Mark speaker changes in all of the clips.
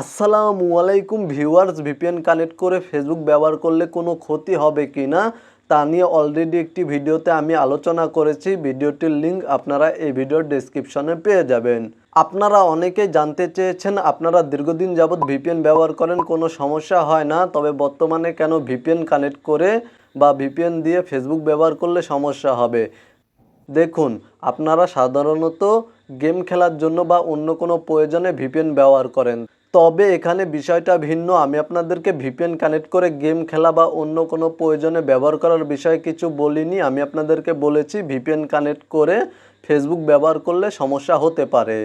Speaker 1: আসসালামু আলাইকুম viewers VPN connect করে ফেসবুক ব্যবহার করলে কোনো ক্ষতি হবে কি না তা নিয়ে অলরেডি একটি ভিডিওতে আমি আলোচনা করেছি। ভিডিওটির লিঙ্ক আপনারা এই ভিডিওর ডেসক্রিপশনে পেয়ে যাবেন। আপনারা অনেকেই জানতে চেয়েছেন, আপনারা দীর্ঘদিন যাবৎ ভিপিএন ব্যবহার করেন, কোনো সমস্যা হয় না, তবে বর্তমানে কেন ভিপিএন কানেক্ট করে বা ভিপিএন দিয়ে ফেসবুক ব্যবহার করলে সমস্যা হবে? দেখুন, আপনারা সাধারণত গেম খেলার জন্য বা অন্য কোনো প্রয়োজনে ভিপিএন ব্যবহার করেন। তবে এখানে বিষয়টা ভিন্ন। আমি আপনাদেরকে ভিপিএন কানেক্ট করে গেম খেলা বা অন্য কোনো প্রয়োজনে ব্যবহার করার বিষয়ে কিছু বলিনি। আমি আপনাদেরকে বলেছি ভিপিএন কানেক্ট করে ফেসবুক ব্যবহার করলে সমস্যা হতে পারে।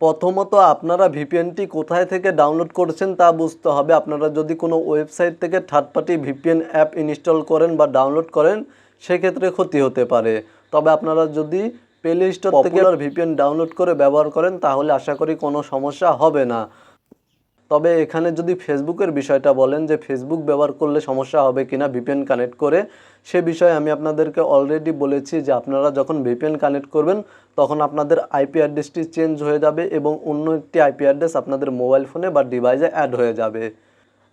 Speaker 1: প্রথমত আপনারা ভিপিএনটি কোথায় থেকে ডাউনলোড করছেন তা বুঝতে হবে। আপনারা যদি কোনো ওয়েবসাইট থেকে third party VPN app install করেন বা ডাউনলোড করেন সেক্ষেত্রে ক্ষতি হতে পারে। তবে আপনারা যদি প্লে স্টোর থেকে ভিপিএন ডাউনলোড করে ব্যবহার করেন তাহলে আশা করি কোনো সমস্যা হবে না। তবে এখানে যদি ফেসবুকের বিষয়টা বলেন যে ফেসবুক ব্যবহার করলে সমস্যা হবে কিনা ভিপিএন কানেক্ট করে, সে বিষয়ে আমি আপনাদেরকে অলরেডি বলেছি যে আপনারা যখন ভিপিএন কানেক্ট করবেন, তখন আপনাদের আইপি অ্যাড্রেসটি চেঞ্জ হয়ে যাবে এবং অন্য একটি আইপি অ্যাড্রেস আপনাদের মোবাইল ফোনে বা ডিভাইসে অ্যাড হয়ে যাবে।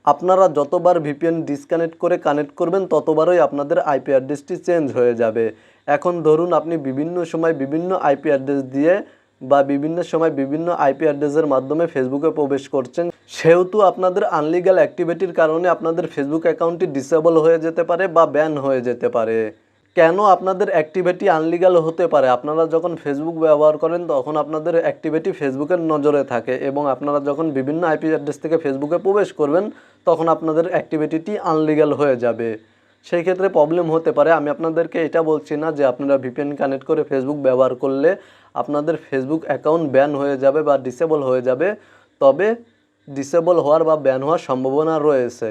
Speaker 1: আপনারা যতবার ভিপিএন ডিসকানেক্ট করে কানেক্ট করবেন, ততবারই আপনাদের আইপি অ্যাড্রেসটি চেঞ্জ হয়ে যাবে। এখন ধরুন আপনি বিভিন্ন সময় বিভিন্ন আইপি অ্যাড্রেস দিয়ে বা বিভিন্ন সময় বিভিন্ন আইপি অ্যাড্রেসের মাধ্যমে ফেসবুকে প্রবেশ করছেন সেহেতু আপনাদের আনলিগাল অ্যাক্টিভিটির কারণে আপনাদের ফেসবুক অ্যাকাউন্টটি ডিসেবল হয়ে যেতে পারে বা ব্যান হয়ে যেতে পারে। কেন আপনাদের অ্যাক্টিভিটি আনলিগাল হতে পারে? আপনারা যখন ফেসবুক ব্যবহার করেন, তখন আপনাদের অ্যাক্টিভিটি ফেসবুকের নজরে থাকে এবং আপনারা যখন বিভিন্ন আইপি অ্যাড্রেস থেকে ফেসবুকে প্রবেশ করবেন, তখন আপনাদের অ্যাক্টিভিটিটি আনলিগাল হয়ে যাবে। সেই ক্ষেত্রে প্রবলেম হতে পারে। আমি আপনাদেরকে এটা বলছি না যে আপনারা ভিপিএন কানেক্ট করে ফেসবুক ব্যবহার করলে আপনাদের ফেসবুক অ্যাকাউন্ট ব্যান হয়ে যাবে বা ডিসেবল হয়ে যাবে। তবে ডিসেবল হওয়ার বা ব্যান হওয়ার সম্ভাবনা রয়েছে।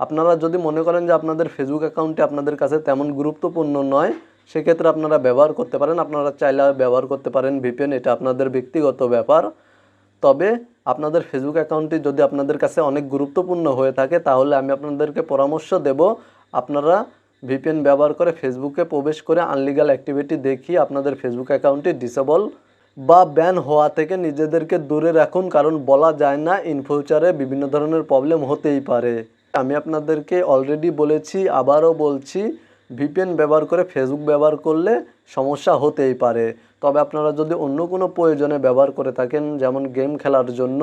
Speaker 1: আপনারা যদি মনে করেন যে আপনাদের ফেসবুক অ্যাকাউন্টটি আপনাদের কাছে তেমন গুরুত্বপূর্ণ নয়, সেক্ষেত্রে আপনারা ব্যবহার করতে পারেন। আপনারা চাইলে ব্যবহার করতে পারেন ভিপিএন এটা আপনাদের ব্যক্তিগত ব্যাপার। তবে আপনাদের ফেসবুক অ্যাকাউন্টটি যদি আপনাদের কাছে অনেক গুরুত্বপূর্ণ হয়ে থাকে, তাহলে আমি আপনাদেরকে পরামর্শ দেব, আপনারা ভিপিএন ব্যবহার করে ফেসবুকে প্রবেশ করে আনলিগাল অ্যাক্টিভিটি দেখিয়ে আপনাদের ফেসবুক অ্যাকাউন্টটি ডিসেবল বা ব্যান হওয়া থেকে নিজেদেরকে দূরে রাখুন, কারণ বলা যায় না ইন ফিউচারে বিভিন্ন ধরনের প্রবলেম হতেই পারে। আমি আপনাদেরকে অলরেডি বলেছি, আবারও বলছি ভিপিএন ব্যবহার করে ফেসবুক ব্যবহার করলে সমস্যা হতেই পারে। তবে আপনারা যদি অন্য কোনো প্রয়োজনে ব্যবহার করে থাকেন, যেমন গেম খেলার জন্য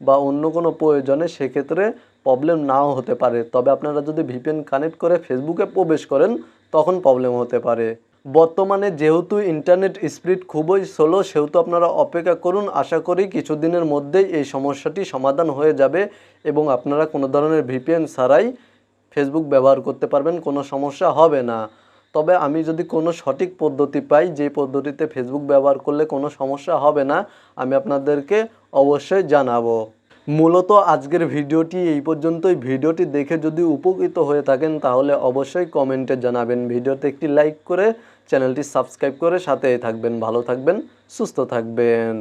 Speaker 1: বা অন্য কোনো প্রয়োজনে, সেক্ষেত্রে প্রবলেম নাও হতে পারে। তবে আপনারা যদি ভিপিএন কানেক্ট করে ফেসবুকে প্রবেশ করেন, তখন প্রবলেম হতে পারে। বর্তমানে যেহেতু ইন্টারনেট স্পিড খুবই স্লো সেহেতু আপনারা অপেক্ষা করুন। আশা করি কিছুদিনের মধ্যেই এই সমস্যাটি সমাধান হয়ে যাবে এবং আপনারা কোনো ধরনের ভিপিএন ছাড়াই ফেসবুক ব্যবহার করতে পারবেন, কোনো সমস্যা হবে না। তবে আমি যদি কোনো সঠিক পদ্ধতি পাই, যে পদ্ধতিতে ফেসবুক ব্যবহার করলে কোনো সমস্যা হবে না, আমি আপনাদেরকে অবশ্যই জানাব। মূলত আজকের ভিডিওটি এই পর্যন্তই। ভিডিওটি দেখে যদি উপকৃত হয়ে থাকেন, তাহলে অবশ্যই কমেন্টে জানাবেন। ভিডিওতে একটি লাইক করে চ্যানেলটি সাবস্ক্রাইব করে সাথে থাকবেন। ভালো থাকবেন, সুস্থ থাকবেন।